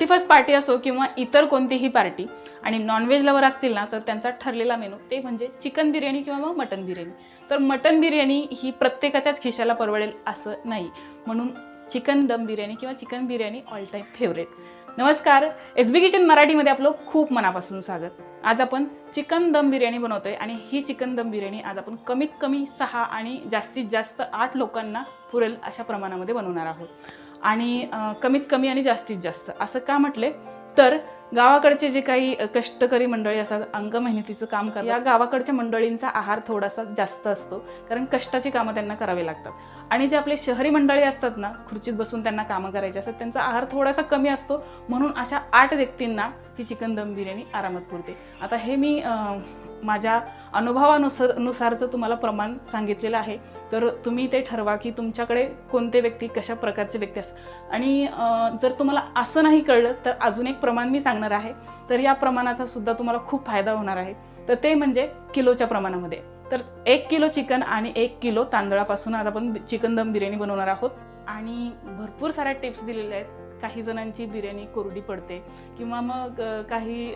Thirty first party असो किंवा इतर कोणतीही पार्टी आणि नॉनव्हेज लवर असतील ना तर त्यांचा ठरलेला मेनू ते म्हणजे चिकन बिर्याणी किंवा मग मटन बिर्याणी तर मटन बिर्याणी ही प्रत्येकाच्याच खिशाला परवडेल असं नाही. म्हणून चिकन दम बिर्याणी किंवा chicken biryani all time favourite नमस्कार. एस बी किचन मराठीमध्ये आपलं खूप मनापासून स्वागत. आज आपण चिकन दम बिर्याणी बनवतोय आणि ही चिकन दम बिर्याणी आज आपण कमीत कमी सहा आणि जास्तीत जास्त आठ लोकांना पुरेल अशा प्रमाणामध्ये बनवणार आहोत. आणि कमीत कमी आणि जास्तीत जास्त. असं का म्हटले? तर गावाकडचे जे काही कष्टकरी मंडळी असतात अंग मेहनतीचं काम करतात या गावाकडच्या मंडळींचा आहार थोडासा जास्त असतो. कारण कष्टाची कामं त्यांना करावी लागतात. आणि जे आपले शहरी मंडळी असतात ना खुर्चीत बसून त्यांना कामं करायची असतात त्यांचा आहार थोडासा कमी असतो. म्हणून अशा आठ व्यक्तींना ही चिकन दम बिर्याणी आरामात पुरते. आता हे मी माझ्या अनुभवानुसार नुसारचं तुम्हाला प्रमाण सांगितलेलं आहे. तर तुम्ही ते ठरवा की तुमच्याकडे कोणते व्यक्ती कशा प्रकारचे व्यक्ती असतात. आणि जर तुम्हाला असं नाही कळलं तर अजून एक प्रमाण मी सांगणार आहे. तर या प्रमाणाचा सुद्धा तुम्हाला खूप फायदा होणार आहे. तर ते म्हणजे किलोच्या प्रमाणामध्ये. तर एक किलो चिकन आणि एक किलो तांदळापासून आज आपण चिकन दम बिर्याणी बनवणार आहोत. आणि भरपूर साऱ्या टिप्स दिलेल्या आहेत. काही जणांची बिर्याणी कोरडी पडते किंवा मग काही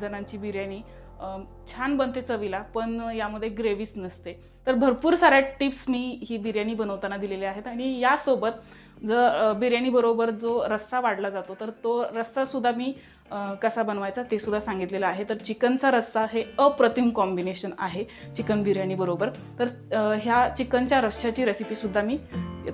जणांची बिर्याणी छान बनते चवीला पण यामध्ये ग्रेव्हीच नसते. तर भरपूर साऱ्या टिप्स मी ही बिर्याणी बनवताना दिलेल्या आहेत. आणि यासोबत जर बिर्याणीबरोबर जो रस्सा वाढला जातो तर तो रस्सासुद्धा मी कसा बनवायचा ते सुद्धा सांगितलेलं आहे. तर चिकनचा रस्सा हे अप्रतिम कॉम्बिनेशन आहे चिकन बिर्याणीबरोबर तर ह्या चिकनच्या रस्स्याची रेसिपीसुद्धा मी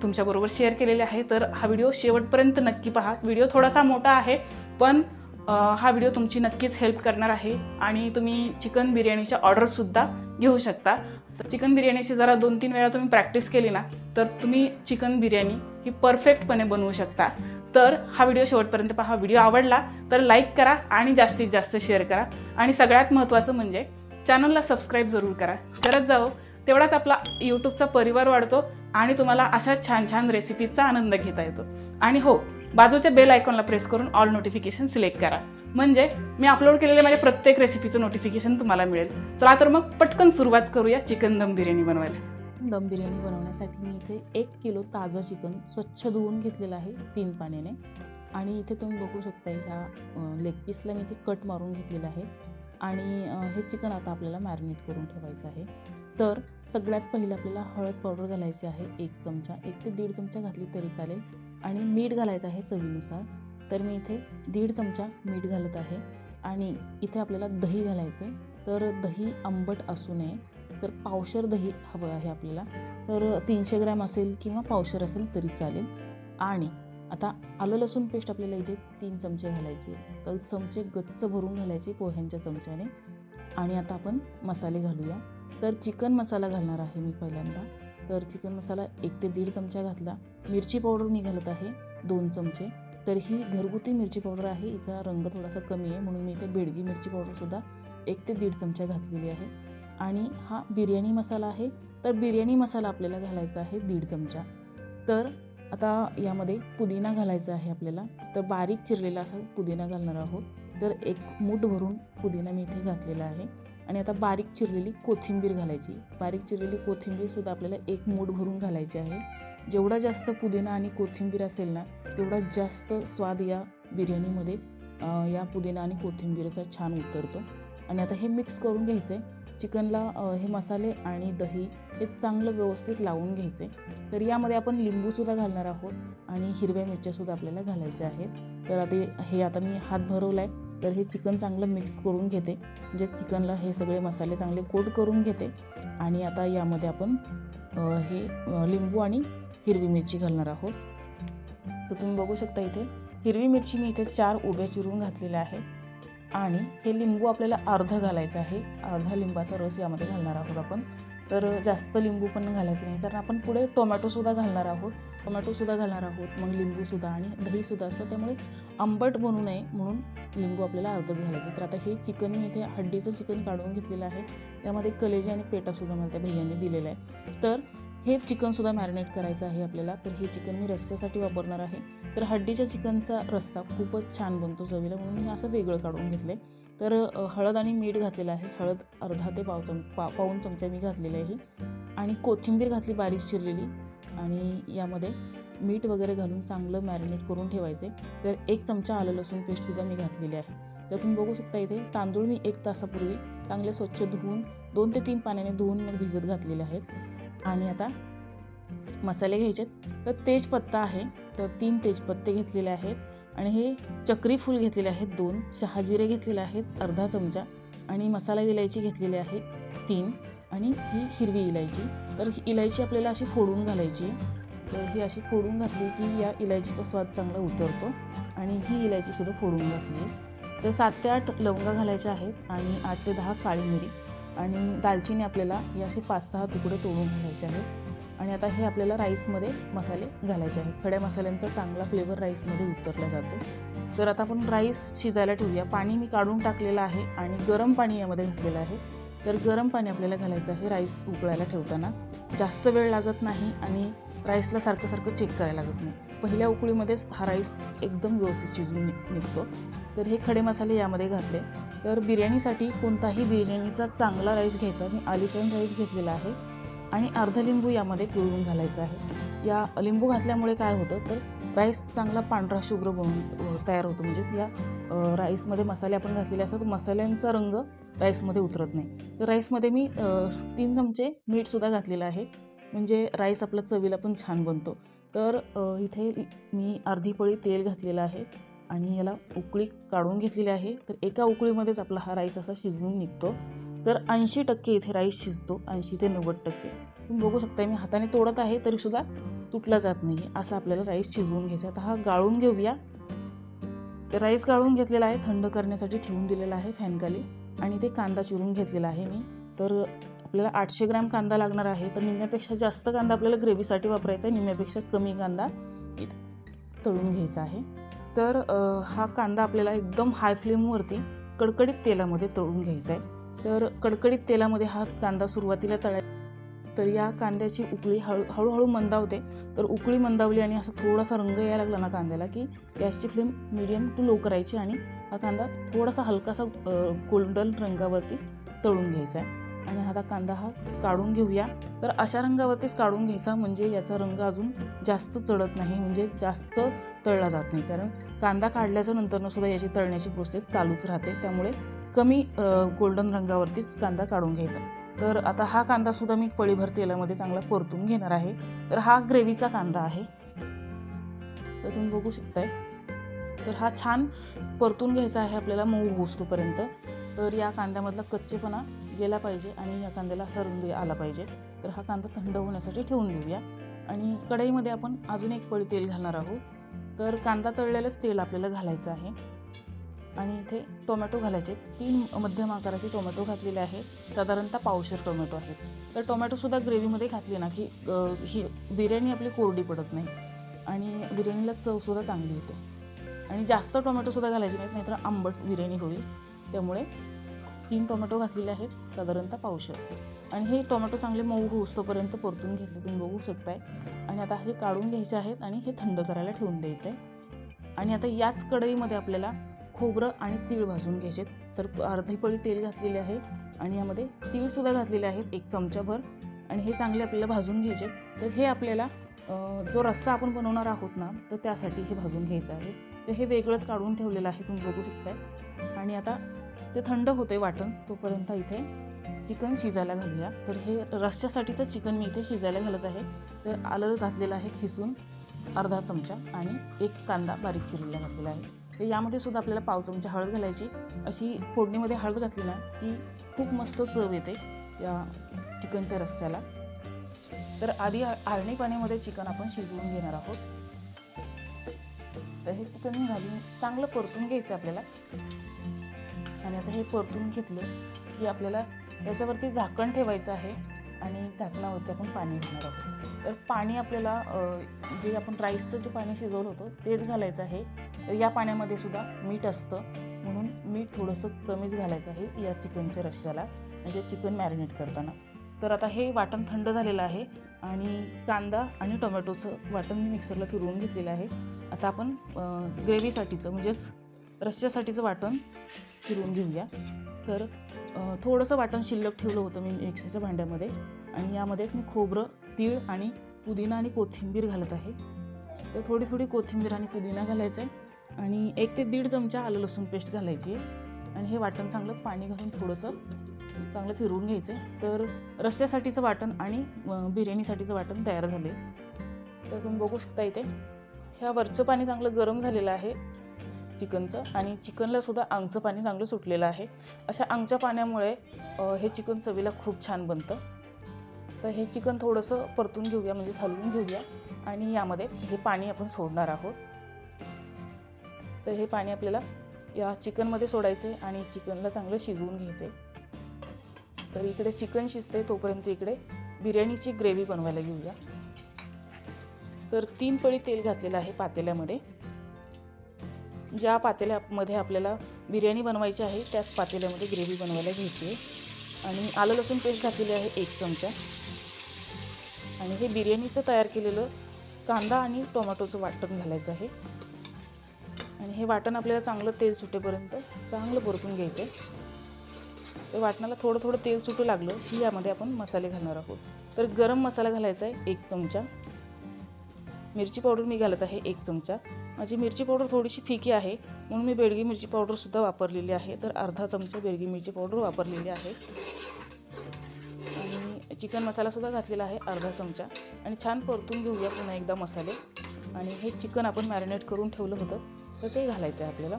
तुमच्याबरोबर शेअर केलेली आहे. तर हा व्हिडिओ शेवटपर्यंत नक्की पहा. व्हिडिओ थोडासा मोठा आहे पण हा व्हिडिओ तुमची नक्कीच हेल्प करणार आहे आणि तुम्ही चिकन बिर्याणीच्या ऑर्डरसुद्धा घेऊ शकता. तर चिकन बिर्याणीची जरा दोन तीन वेळा तुम्ही प्रॅक्टिस केली ना तर तुम्ही चिकन बिर्याणी ही परफेक्टपणे बनवू शकता. तर हा व्हिडिओ शेवटपर्यंत पहा. व्हिडिओ आवडला तर लाईक करा आणि जास्तीत जास्त शेअर करा. आणि सगळ्यात महत्त्वाचं म्हणजे चॅनलला सबस्क्राईब जरूर करा. करत जाओ तेवढाच आपला यूट्यूबचा परिवार वाढतो आणि तुम्हाला अशा छान छान रेसिपीचा आनंद घेता येतो. आणि हो बाजूच्या बेल आयकॉनला प्रेस करून ऑल नोटिफिकेशन सिलेक्ट करा. म्हणजे मी अपलोड केलेल्या माझ्या प्रत्येक रेसिपीचं नोटिफिकेशन तुम्हाला मिळेल. चला तर मग पटकन सुरुवात करूया चिकन दम बिर्याणी बनवायला. दम बिर्याणी बनवण्यासाठी मी इथे एक किलो ताजं चिकन स्वच्छ धुवून घेतलेलं आहे तीन पाण्याने. आणि इथे तुम्ही बघू शकता ह्या लेग पीसला मी इथे कट मारून घेतलेलं आहे. आणि हे चिकन आता आपल्याला मॅरिनेट करून ठेवायचं आहे. तर सगळ्यात पहिले आपल्याला हळद पावडर घालायची आहे एक चमचा. एक ते दीड चमचा घातली तरी चालेल. आणि मीठ घालायचं आहे चवीनुसार. तर मी इथे दीड चमचा मीठ घालत आहे. आणि इथे आपल्याला दही घालायचं आहे तर दही आंबट असू नये. तर पावशर दही हवं आहे आपल्याला तर तीनशे ग्रॅम असेल किंवा पावशर असेल तरी चालेल. आणि आता आलं लसूण पेस्ट आपल्याला इथे तीन चमचे घालायचे तर चमचे गच्च भरून घालायचे पोह्यांच्या चमच्याने. आणि आता आपण मसाले घालूया. तर चिकन मसाला घालणार आहे मी पहिल्यांदा. तर चिकन मसाला एक ते दीड चमचा घातला. मिरची पावडर मी घालत आहे दोन चमचे. तर ही घरगुती मिरची पावडर आहे. हिचा रंग थोडासा कमी आहे म्हणून मी इथे बेडगी मिरची पावडरसुद्धा एक ते दीड चमचा घातलेली आहे. आणि हा बिर्याणी मसाला आहे. तर बिर्याणी मसाला आपल्याला घालायचा आहे दीड चमचा. तर आता यामध्ये पुदिना घालायचा आहे आपल्याला. तर बारीक चिरलेला असा पुदिना घालणार आहोत. तर एक मूठ भरून पुदिना मी इथे घातलेला आहे. आणि आता बारीक चिरलेली कोथिंबीर घालायची. बारीक चिरलेली कोथिंबीरसुद्धा आपल्याला एक मूठ भरून घालायची आहे. जेवढा जास्त पुदिना आणि कोथिंबीर असेल ना तेवढा जास्त स्वाद या बिर्याणीमध्ये या पुदिना आणि कोथिंबीरचा छान उतरतो. आणि आता हे मिक्स करून घ्यायचं आहे चिकनला हे मसाले आणि दही हे चांगलं व्यवस्थित लावून घ्यायचे. तर यामध्ये आपण लिंबूसुद्धा घालणार आहोत आणि हिरव्या मिरच्यासुद्धा आपल्याला घालायच्या आहेत. तर आता हे आता मी हात भरवला आहे तर हे चिकन चांगलं मिक्स करून घेते. म्हणजे चिकनला हे सगळे मसाले चांगले कोट करून घेते. आणि आता यामध्ये आपण हे लिंबू आणि हिरवी मिरची घालणार आहोत. तर तुम्ही बघू शकता इथे हिरवी मिरची मी इथे चार उभ्या चिरून घातलेल्या आहेत. आणि हे लिंबू आपल्याला अर्ध घालायचं आहे. अर्धा लिंबाचा रस यामध्ये घालणार आहोत आपण. तर जास्त लिंबू पण घालायचं नाही कारण आपण पुढे टोमॅटोसुद्धा घालणार आहोत. टोमॅटोसुद्धा घालणार आहोत मग लिंबूसुद्धा आणि दहीसुद्धा असतं. त्यामुळे आंबट बनू नये म्हणून लिंबू आपल्याला अर्धच घालायचं. तर आता हे चिकन मी इथे हड्डीचं चिकन काढून घेतलेलं आहे. त्यामध्ये कलेजी आणि पेटासुद्धा मला त्या भैयाने दिलेलं आहे. तर हे चिकनसुद्धा मॅरिनेट करायचं आहे आपल्याला तर हे चिकन मी रस्स्यासाठी वापरणार आहे. तर हड्डीच्या चिकनचा रस्सा खूपच छान बनतो चवीला म्हणून मी असं वेगळं काढून घेतलं आहे तर हळद आणि मीठ घातलेलं आहे. हळद अर्धा ते पाव चम पा पाऊन चमचा मी घातलेली आहे. आणि कोथिंबीर घातली बारीक चिरलेली. आणि यामध्ये मीठ वगैरे घालून चांगलं मॅरिनेट करून ठेवायचे तर एक चमचा आलं लसूण पेस्टसुद्धा मी घातलेली आहे. तर तुम्ही बघू शकता इथे तांदूळ मी एक तासापूर्वी चांगले स्वच्छ धुवून दोन ते तीन पाण्याने धुवून मग भिजत घातलेले आहेत. आणि आता मसाले घ्यायचे तर तेजपत्ता आहे. तर तीन तेजपत्ते घेतलेले आहेत. आणि हे चक्री फूल घेतलेले आहेत दोन. शहाजिरे घेतलेले आहेत अर्धा चमचा. आणि मसाला इलायची घेतलेली आहे तीन. आणि ही हिरवी इलायची. तर ही इलायची आपल्याला अशी फोडून घालायची. तर ही अशी फोडून घातली की या इलायचीचा स्वाद चांगला उतरतो. आणि ही इलायचीसुद्धा फोडून घातली. तर सात ते आठ लवंगा घालायच्या आहेत. आणि आठ ते दहा काळी मिरी. आणि दालचिनी आपल्याला हे असे पाच सहा तुकडे तोडून घालायचे आहेत. आणि आता हे आपल्याला राईसमध्ये मसाले घालायचे आहेत. खड्या मसाल्यांचा चांगला फ्लेवर राईसमध्ये उतरला जातो. तर आता आपण राईस शिजायला ठेवूया. पाणी मी काढून टाकलेलं आहे आणि गरम पाणी यामध्ये घातलेलं आहे. तर गरम पाणी आपल्याला घालायचं आहे राईस उकळायला ठेवताना. जास्त वेळ लागत नाही आणि राईसला सारखं सारखं चेक करायला लागत नाही. पहिल्या उकळीमध्येच हा राईस एकदम व्यवस्थित शिजून निघतो. तर हे खडे मसाले यामध्ये घातले. तर बिर्याणीसाठी कोणताही बिर्याणीचा चांगला राईस घ्यायचा मी आलिशान राईस घेतलेला आहे आणि अर्ध लिंबू यामध्ये पिळून घालायचा आहे. या लिंबू घातल्यामुळे काय होतं तर राईस चांगला पांढरा शुभ्र बनून तयार होतो. म्हणजेच या राईसमध्ये मसाले आपण घातलेले असतात मसाल्यांचा रंग राईसमध्ये उतरत नाही. तर राईसमध्ये मी तीन चमचे मीठसुद्धा घातलेलं आहे. म्हणजे राईस आपला चवीला पण छान बनतो. तर इथे मी अर्धी पळी तेल घातलेलं आहे. आणि याला उकळी काढून घेतलेली आहे. तर एका उकळीमध्येच आपला हा राईस असा शिजवून निघतो. तर ऐंशी टक्के इथे राईस शिजतो. ऐंशी ते नव्वद टक्के. तुम्ही बघू शकता मी हाताने तोडत आहे तरीसुद्धा तुटला जात नाही असं आपल्याला राईस शिजवून घ्यायचा आता हा गाळून घेऊया. तर राईस गाळून घेतलेला आहे थंड करण्यासाठी ठेवून दिलेला आहे फॅनखाली. आणि ते कांदा चिरून घेतलेला आहे मी. तर आपल्याला आठशे ग्रॅम कांदा लागणार आहे. तर निम्म्यापेक्षा जास्त कांदा आपल्याला ग्रेव्हीसाठी वापरायचा आहे. निम्म्यापेक्षा कमी कांदा तळून घ्यायचा आहे. तर हा कांदा आपल्याला एकदम हाय फ्लेमवरती कडकडीत तेलामध्ये तळून घ्यायचा आहे. तर कडकडीत तेलामध्ये हा कांदा सुरुवातीला तळाय तर या कांद्याची उकळी हळू हळूहळू मंदावते. तर उकळी मंदावली आणि असा थोडासा रंग यायला लागला ना कांद्याला की गॅसची फ्लेम मिडियम टू लो करायची आणि हा कांदा थोडासा हलकासा गोल्डन रंगावरती तळून घ्यायचा आहे. आणि आता कांदा हा काढून घेऊया. तर अशा रंगावरतीच काढून घ्यायचा म्हणजे याचा रंग अजून जास्त चढत नाही म्हणजे जास्त तळला जात नाही. कारण कांदा काढल्याच्या नंतरनं सुद्धा याची तळण्याची प्रोसेस चालूच राहते. त्यामुळे कमी गोल्डन रंगावरतीच कांदा काढून घ्यायचा. तर आता हा कांदा सुद्धा मी पळीभर तेलामध्ये चांगला परतून घेणार आहे. तर हा ग्रेव्हीचा कांदा आहे. तर तुम्ही बघू शकताय. तर हा छान परतून घ्यायचा आहे आपल्याला मऊ होस्तोपर्यंत तर या कांद्यामधला कच्चेपणा गेला पाहिजे आणि या कांद्याला असा रंग आला पाहिजे. तर हा कांदा थंड होण्यासाठी ठेवून देऊया आणि कढईमध्ये आपण अजून एक पळी तेल घालणार आहोत. तर कांदा तळलेलंच तेल आपल्याला घालायचं आहे. आणि इथे टोमॅटो घालायचे तीन मध्यम आकाराचे टोमॅटो घातलेले आहेत. साधारणतः पावशेर टोमॅटो आहेत. तर टोमॅटोसुद्धा ग्रेव्हीमध्ये घातली ना की ही बिर्याणी आपली कोरडी पडत नाही. आणि बिर्याणीला चवसुद्धा चांगली होते आणि जास्त टोमॅटोसुद्धा घालायचे नाहीत नाहीतर आंबट बिर्याणी होईल. त्यामुळे तीन टोमॅटो घातलेले आहेत. साधारणतः पावशेर. आणि हे टोमॅटो चांगले मऊ होऊस्तोपर्यंत परतून घेतले. तुम्ही बघू शकताय. आणि आता हे काढून घ्यायचे आहेत आणि हे थंड करायला ठेवून द्यायचं आहे आणि आता याच कढईमध्ये आपल्याला खोबरं आणि तीळ भाजून घ्यायचे तर अर्धी पळी तेल घातलेले आहे आणि यामध्ये तीळसुद्धा घातलेले आहेत एक चमचाभर. आणि हे चांगले आपल्याला भाजून घ्यायचे तर हे आपल्याला जो रस्सा आपण बनवणार आहोत ना तर त्यासाठी हे भाजून घ्यायचं आहे. तर हे वेगळंच काढून ठेवलेलं आहे तुम्ही बघू शकताय. आणि आता ते थंड होते वाटण तोपर्यंत इथे चिकन शिजायला घालूया. तर हे रस्स्यासाठीचं चिकन मी इथे शिजायला घालत आहे. तर आलं घातलेलं आहे खिसून अर्धा चमचा आणि एक कांदा बारीक चिरलेला घातलेला आहे. तर यामध्ये सुद्धा आपल्याला पाव चमचा हळद घालायची. अशी फोडणीमध्ये हळद घातली ना की खूप मस्त चव येते या चिकनच्या रस्स्याला तर आधी आळणी पाण्यामध्ये चिकन आपण शिजवून घेणार आहोत. तर हे चिकन घालून चांगलं परतून घ्यायचं आपल्याला. आणि आता हे परतून घेतलं की आपल्याला याच्यावरती झाकण ठेवायचं आहे आणि झाकणावरती आपण पाणी घालणार आहोत. तर पाणी आपल्याला जे आपण राईसचं जे पाणी शिजवलं होतं तेच घालायचं आहे. तर या पाण्यामध्ये सुद्धा मीठ असतं. म्हणून मीठ थोडंसं कमीच घालायचं आहे या चिकनच्या रश्श्याला म्हणजे चिकन मॅरिनेट करताना. तर आता हे वाटण थंड झालेलं आहे आणि कांदा आणि टोमॅटोचं वाटण मी मिक्सरला फिरवून घेतलेलं आहे. आता आपण ग्रेव्हीसाठीचं म्हणजेच रश्श्यासाठीचं वाटण फिरवून घेऊया. तर थोडंसं वाटण शिल्लक ठेवलं होतं मी मिक्सरच्या भांड्यामध्ये. आणि यामध्येच मी खोबरं तीळ आणि पुदिना आणि कोथिंबीर घालत आहे. तर थोडी थोडी कोथिंबीर आणि पुदिना घालायचं आहे. आणि एक ते दीड चमचा आलं लसूण पेस्ट घालायची आहे. आणि हे वाटण चांगलं पाणी घालून थोडंसं चांगलं फिरवून घ्यायचं आहे. तर रस्स्यासाठीचं वाटण आणि बिर्याणीसाठीचं वाटण तयार झाले तर तुम्ही बघू शकता इथे ह्या वरचं पाणी चांगलं गरम झालेलं आहे. चिकनचं आणि चिकनला सुद्धा आंगचं पाणी चांगलं सुटलेलं आहे. अशा अंगच्या पाण्यामुळे हे चिकन चवीला खूप छान बनतं. तर हे चिकन थोडंसं परतून घेऊया म्हणजे हलवून घेऊया आणि यामध्ये हे पाणी आपण सोडणार आहोत. तर हे पाणी आपल्याला या चिकनमध्ये सोडायचे आणि चिकनला चांगलं शिजवून घ्यायचे तर इकडे चिकन शिजते तोपर्यंत इकडे बिर्याणीची ग्रेव्ही बनवायला घेऊया. तर तीन पळी तेल घातलेलं आहे पातेल्यामध्ये. ज्या पातेल्यामध्ये आपल्याला बिर्याणी बनवायची आहे त्याच पातेल्यामध्ये ग्रेव्ही बनवायला घ्यायची आहे. आणि आलं लसूण पेस्ट घातलेली आहे एक चमचा. आणि हे बिर्याणीचं तयार केलेलं कांदा आणि टोमॅटोचं वाटण घालायचं आहे. आणि हे वाटण आपल्याला चांगलं तेल सुटेपर्यंत चांगलं परतून घ्यायचं आहे. तर वाटणाला थोडं थोडं तेल सुटू लागलं की यामध्ये आपण मसाले घालणार आहोत. तर गरम मसाला घालायचा आहे एक चमचा. मिरची पावडर मी घालत आहे एक चमचा. माझी मिरची पावडर थोडीशी फिकी आहे म्हणून मी बेडगी मिरची पावडरसुद्धा वापरलेली आहे. तर अर्धा चमचा बेडगी मिरची पावडर वापरलेली आहे. आणि चिकन मसालासुद्धा घातलेला आहे अर्धा चमचा. आणि छान परतून घेऊया पुन्हा एकदा मसाले. आणि हे चिकन आपण मॅरिनेट करून ठेवलं होतं तर ते घालायचं आहे आपल्याला.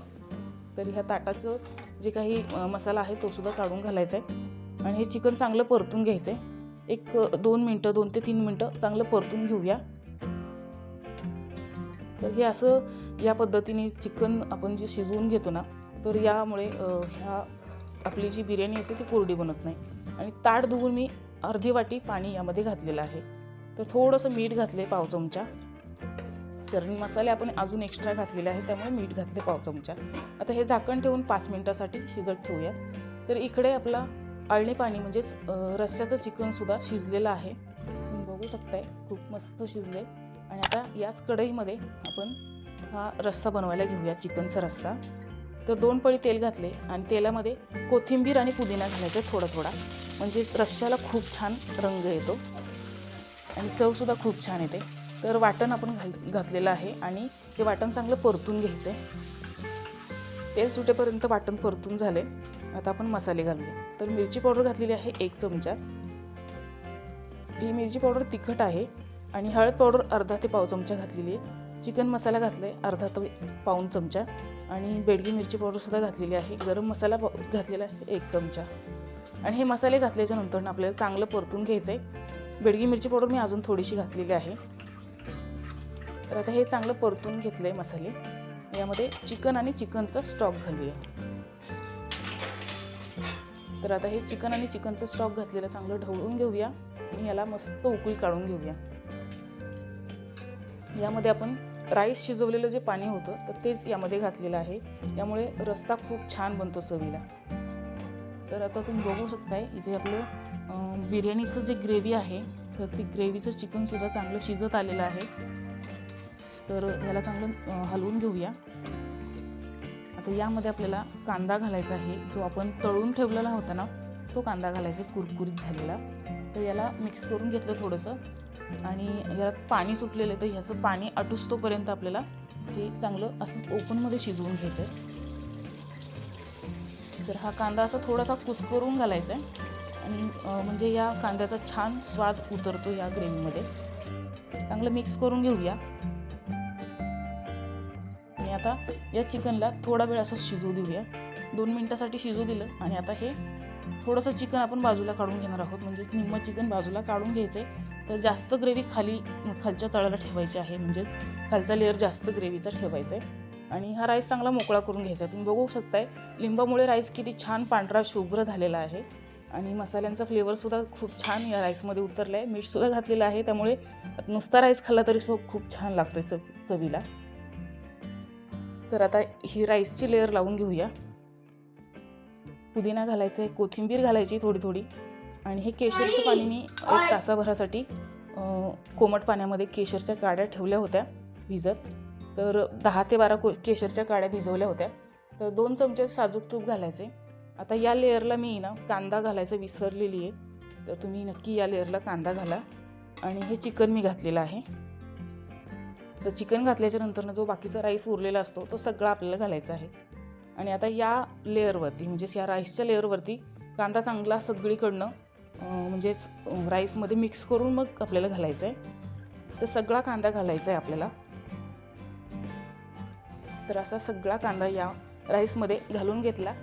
तर ह्या ताटाचं जे काही मसाला आहे तो सुद्धा काढून घालायचा आहे. आणि हे चिकन चांगलं परतून घ्यायचं आहे एक दोन मिनटं दोन ते तीन मिनटं चांगलं परतून घेऊया. तर हे असं या पद्धतीने चिकन आपण जे शिजवून घेतो ना तर यामुळे ह्या आपली जी बिर्याणी असते ती कोरडी बनत नाही. आणि ताट धुवून मी अर्धी वाटी पाणी यामध्ये घातलेलं आहे. तर थोडंसं मीठ घातले पाव चमचा. कारण मसाले आपण अजून एक्स्ट्रा घातलेले आहेत त्यामुळे मीठ घातले पाव चमचा. आता हे झाकण ठेवून पाच मिनटासाठी शिजत ठेवूया. तर इकडे आपला अळणी पाणी म्हणजेच रस्स्याचं चिकनसुद्धा शिजलेलं आहे. तुम्ही बघू शकताय खूप मस्त शिजले आणि आता याच कढईमध्ये आपण हा रस्सा बनवायला घेऊया चिकनचा रस्सा. तर दोन पळी तेल घातले आणि तेलामध्ये कोथिंबीर आणि पुदिना घालायचा थोडा थोडा. म्हणजे रश्श्याला खूप छान रंग येतो आणि चवसुद्धा खूप छान येते. तर वाटण आपण घाल घातलेलं आहे आणि हे वाटण चांगलं परतून घ्यायचं आहे तेल सुटेपर्यंत वाटण परतून झाले आता आपण मसाले घालूया. तर मिरची पावडर घातलेली आहे एक चमचा. ही मिरची पावडर तिखट आहे. आणि हळद पावडर अर्धा ते पाव चमचा घातलेली आहे. चिकन मसाला घातला आहे अर्धा ते पाऊन चमचा. आणि बेडगी मिरची पावडरसुद्धा घातलेली आहे. गरम मसाला घातलेला आहे एक चमचा. आणि हे मसाले घातल्याच्या नंतर आपल्याला चांगलं परतून घ्यायचं आहे बेडगी मिरची पावडर मी अजून थोडीशी घातलेली आहे. तर आता हे चांगलं परतून घेतलं आहे मसाले. यामध्ये चिकन आणि चिकनचा स्टॉक घालूया. तर आता हे चिकन आणि चिकनचं स्टॉक घातलेलं चांगलं ढवळून घेऊया. आणि याला मस्त उकळी काढून घेऊया. यामध्ये आपण राईस शिजवलेलं जे पाणी होतं तर तेच यामध्ये घातलेलं आहे. यामुळे रस्ता खूप छान बनतो चवीला. तर आता तुम्ही बघू शकताय इथे आपलं बिर्याणीचं जे ग्रेव्ही आहे तर ती ग्रेव्हीचं चिकनसुद्धा चांगलं शिजत आलेलं आहे. तर ह्याला चांगलं हलवून घेऊया. आता यामध्ये आपल्याला कांदा घालायचा आहे. जो आपण तळून ठेवलेला होता ना तो कांदा घालायचा आहे कुरकुरीत झालेला. तर याला मिक्स करून घेतलं थोडंसं. आणि यात पाणी सुटलेलं आहे तर ह्याचं पाणी आटुसतोपर्यंत आपल्याला ते चांगलं असंच ओपनमध्ये शिजवून घ्यायचं आहे तर हा कांदा असा थोडासा कुस्करून घालायचा आहे. आणि म्हणजे या कांद्याचा छान स्वाद उतरतो या ग्रेव्हीमध्ये. चांगलं मिक्स करून घेऊया. आणि आता या चिकनला थोडा वेळ असं शिजू देऊया. दोन मिनटासाठी शिजू दिलं आणि आता हे थोडंसं चिकन आपण बाजूला काढून घेणार आहोत. म्हणजेच निम्मं चिकन बाजूला काढून घ्यायचं आहे तर जास्त ग्रेव्ही खाली खालच्या तळाला ठेवायची आहे. म्हणजेच खालचा लेअर जास्त ग्रेव्हीचा ठेवायचा आहे आणि हा राईस चांगला मोकळा करून घ्यायचा. आहे तुम्ही बघू शकताय लिंबामुळे राईस किती छान पांढरा शुभ्र झालेला आहे. आणि मसाल्यांचा फ्लेवरसुद्धा खूप छान या राईसमध्ये उतरला आहे मीठसुद्धा घातलेलं आहे. त्यामुळे नुसता राईस खाल्ला तरी सो खूप छान लागतोय चव चवीला तर आता ही राईसची लेअर लावून घेऊया. पुदिना घालायचं आहे कोथिंबीर घालायची थोडी थोडी. आणि हे केशरचं पाणी मी एक तासाभरासाठी कोमट पाण्यामध्ये केशरच्या काड्या ठेवल्या होत्या भिजत. तर दहा ते बारा को केशरच्या काड्या भिजवल्या होत्या. तर दोन चमचे साजूक तूप घालायचे. आता या लेअरला मी ना कांदा घालायचं विसरलेली आहे. तर तुम्ही नक्की या लेअरला कांदा घाला. आणि हे चिकन मी घातलेलं आहे. तर चिकन घातल्याच्या नंतरनं जो बाकीचा राईस उरलेला असतो तो सगळा आपल्याला घालायचा आहे. आणि आता या लेअरवरती म्हणजेच या राईसच्या लेअरवरती कांदा चांगला सगळीकडनं म्हणजेच राईसमध्ये मिक्स करून मग आपल्याला घालायचा आहे तर सगळा कांदा घालायचा आहे आपल्याला. तर असा सगळा कांदा या राईसमध्ये घालून घेतला.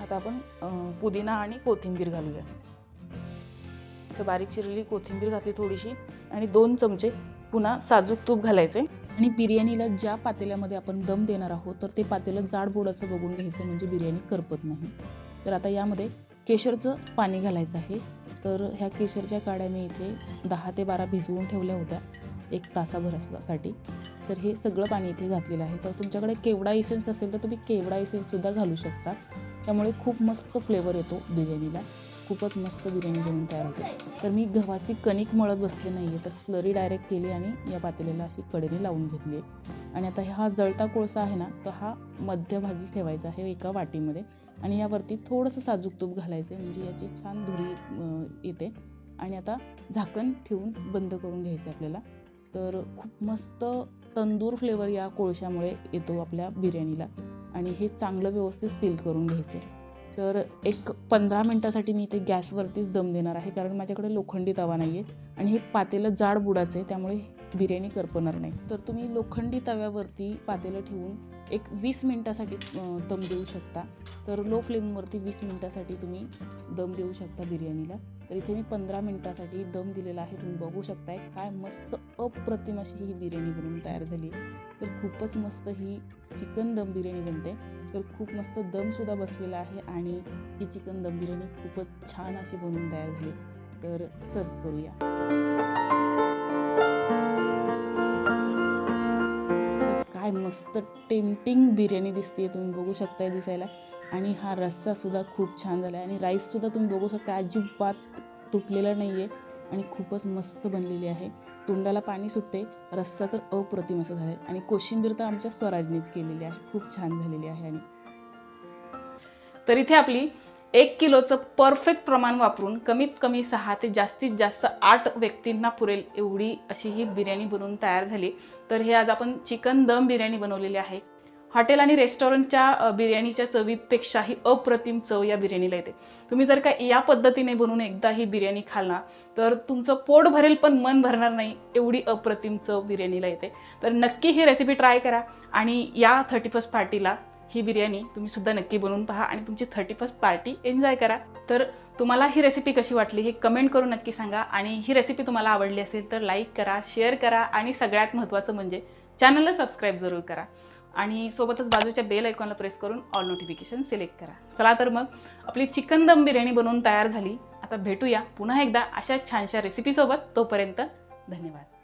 आता आपण पुदिना आणि कोथिंबीर घालूया. तर बारीक चिरलेली कोथिंबीर घातली थोडीशी आणि दोन चमचे पुन्हा साजूक तूप घालायचे आणि बिर्याणीला ज्या पातेल्यामध्ये आपण दम देणार आहोत तर ते पातेलं जाड बोडाचं बघून घ्यायचं म्हणजे बिर्याणी करपत नाही. तर आता यामध्ये केशरचं पाणी घालायचं आहे. तर ह्या केशरच्या काड्या मी इथे दहा ते बारा भिजवून ठेवल्या होत्या एक तासाभरासाठी. तर हे सगळं पाणी इथे घातलेलं आहे. तर तुमच्याकडे केवडा इसेन्स असेल तर तुम्ही केवडा इसेन्ससुद्धा घालू शकता. त्यामुळे खूप मस्त फ्लेवर येतो बिर्याणीला. खूपच मस्त बिर्याणी बनवून तयार होते. तर मी गव्हाची कणिक मळत बसले नाही आहे तर स्लरी डायरेक्ट केली आणि या पातेल्याला अशी कडेने लावून घेतली आहे आणि आता हा जळता कोळसा आहे ना तर हा मध्यभागी ठेवायचा आहे एका वाटीमध्ये. आणि यावरती थोडंसं साजूक तूप घालायचं आहे म्हणजे याची छान धुरी येते. आणि आता झाकण ठेवून बंद करून घ्यायचं आपल्याला. तर खूप मस्त तंदूर फ्लेवर या कोळशामुळे येतो आपल्या बिर्याणीला. आणि हे चांगलं व्यवस्थित सील करून घ्यायचं तर एक पंधरा मिनटासाठी मी इथे गॅसवरतीच दम देणार आहे कारण माझ्याकडे लोखंडी तवा नाही आहे आणि हे पातेलं जाड बुडाचं आहे त्यामुळे बिर्याणी करपणार नाही. तर तुम्ही लोखंडी तव्यावरती पातेलं ठेवून एक वीस मिनटासाठी दम देऊ शकता. तर लो फ्लेमवरती वीस मिनटासाठी तुम्ही दम देऊ शकता बिर्याणीला. तर इथे मी पंधरा मिनटासाठी दम दिलेला आहे तुम्ही बघू शकताय काय मस्त अप्रतिम अशी ही बिर्याणी बनवून तयार झाली आहे. तर खूपच मस्त ही चिकन दम बिर्याणी बनते. तर खूप मस्त दमसुद्धा बसलेला आहे आणि ही चिकन दम बिर्याणी खूपच छान अशी बनवून तयार झाली. तर सर्व करूया. काय मस्त टेम्पटिंग बिर्याणी दिसते तुम्ही बघू शकताय दिसायला. आणि हा रस्सासुद्धा खूप छान झाला आहे आणि राईससुद्धा तुम्ही बघू शकता अजिबात तुटलेला नाही आहे आणि खूपच मस्त बनलेली आहे. तोंडाला पाणी सुटते. रस्सा तर अप्रतिम असं झालं आहे आणि कोशिंबीर तर आमच्या स्वराजनीच केलेली आहे. खूप छान झालेली आहे आणि तर इथे आपली एक किलोचं परफेक्ट प्रमाण वापरून कमीत कमी सहा ते जास्तीत जास्त आठ व्यक्तींना पुरेल एवढी अशी ही बिर्याणी बनवून तयार झाली. तर हे आज आपण चिकन दम बिर्याणी बनवलेली आहे. हॉटेल आणि रेस्टॉरंटच्या बिर्याणीच्या चवीपेक्षाही अप्रतिम चव या बिर्याणीला येते. तुम्ही जर का या पद्धतीने बनवून एकदा ही बिर्याणी खाल ना तर तुमचं पोट भरेल पण मन भरणार नाही एवढी अप्रतिम चव बिर्याणीला येते. तर नक्की ही रेसिपी ट्राय करा आणि या थर्टी फर्स्ट पार्टीला ही बिर्याणी तुम्ही सुद्धा नक्की बनवून पहा आणि तुमची थर्टी फर्स्ट पार्टी एन्जॉय करा. तर तुम्हाला ही रेसिपी कशी वाटली हे कमेंट करून नक्की सांगा आणि ही रेसिपी तुम्हाला आवडली असेल तर लाईक करा शेअर करा आणि सगळ्यात महत्त्वाचं म्हणजे चॅनलला सबस्क्राईब जरूर करा. आणि सोबतच बाजूच्या बेल आयकॉनला प्रेस करून ऑल नोटिफिकेशन सिलेक्ट करा. चला तर मग आपली चिकन दम बिर्याणी बनवून तयार झाली. आता भेटूया पुन्हा एकदा अशाच छानशा रेसिपीसोबत तोपर्यंत धन्यवाद.